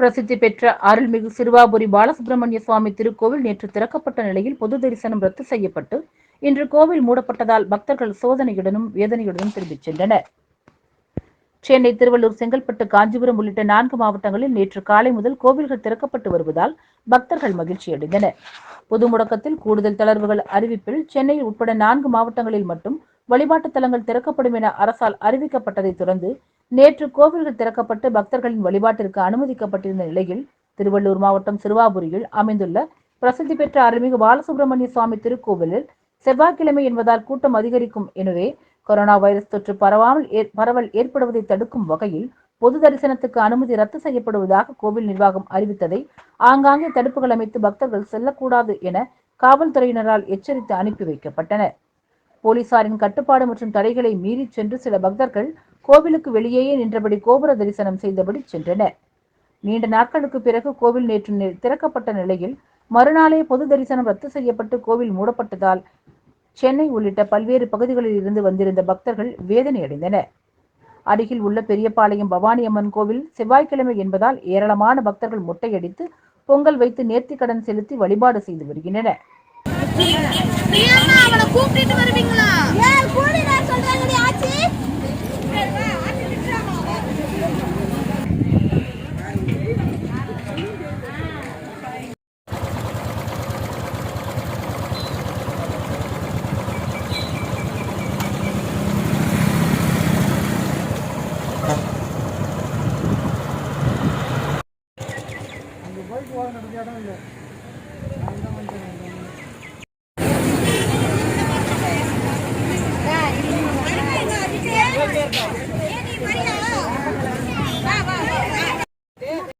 பிரசித்தி பெற்ற அருள்மிகு சிறுவாபுரி பாலசுப்பிரமணிய சுவாமி திருக்கோவில் நேற்று திறக்கப்பட்ட நிலையில் பொது தரிசனம் ரத்து செய்யப்பட்டு இன்று கோவில் மூடப்பட்டதால் பக்தர்கள் சோதனையுடனும் வேதனையுடனும் திரும்பிச் சென்றனர். சென்னை திருவள்ளூர் செங்கல்பட்டு காஞ்சிபுரம் உள்ளிட்ட நான்கு மாவட்டங்களில் நேற்று காலை முதல் கோவில்கள் திறக்கப்பட்டு வருவதால் பக்தர்கள் மகிழ்ச்சியடைந்தனர் பொது முடக்கத்தில் கூடுதல் தளர்வுகள் அறிவிப்பில் சென்னையில் உட்பட நான்கு மாவட்டங்களில் மட்டும் வழிபாட்டுத் தலங்கள் திறக்கப்படும் என அரசால் அறிவிக்கப்பட்டதைத் தொடர்ந்து நேற்று கோவில்கள் திறக்கப்பட்டு பக்தர்களின் வழிபாட்டிற்கு அனுமதிக்கப்பட்டிருந்த நிலையில் திருவள்ளூர் மாவட்டம் சிறுவாபுரியில் அமைந்துள்ள பிரசித்தி பெற்ற அருள்மிகு பாலசுப்பிரமணிய சுவாமி திருக்கோவிலில் செவ்வாய்க்கிழமை என்பதால் கூட்டம் அதிகரிக்கும். எனவே கொரோனா வைரஸ் தொற்று பரவாமல் ஏற்- பரவல் ஏற்படுவதை தடுக்கும் வகையில் பொது தரிசனத்துக்கு அனுமதி ரத்து செய்யப்படுவதாக கோவில் நிர்வாகம் அறிவித்ததை ஆங்காங்கே தடுப்புகள் அமைத்து பக்தர்கள் செல்லக்கூடாது என காவல்துறையினரால் எச்சரித்து அனுப்பி வைக்கப்பட்டனர். போலீசாரின் கட்டுப்பாடு மற்றும் தடைகளை மீறி சென்று சில பக்தர்கள் கோவிலுக்கு வெளியேயே நின்றபடி கோபுர தரிசனம் செய்தபடி சென்றனர். நீண்ட நாட்களுக்கு பிறகு கோவில் நேற்று திறக்கப்பட்ட நிலையில் மறுநாளே பொது தரிசனம் ரத்து செய்யப்பட்டு கோவில் மூடப்பட்டதால் சென்னை உள்ளிட்ட பல்வேறு பகுதிகளில் இருந்து வந்திருந்த பக்தர்கள் வேதனையடைந்தனர் அருகில் உள்ள பெரியபாளையம் பவானி அம்மன் கோவில் செவ்வாய்க்கிழமை என்பதால் ஏராளமான பக்தர்கள் மொட்டையடித்து பொங்கல் வைத்து நேர்த்திக்கடன் செலுத்தி வழிபாடு செய்து வருகின்றனர். பிரியம்மா அவளை கூப்பிட்டுட்டு வருவீங்களா? ஏன் கூடி நான் சொல்றாங்கடி ஆச்சி. அங்கே பைக் வாங்கினதுக்கு இடம் இல்லை. Yeah.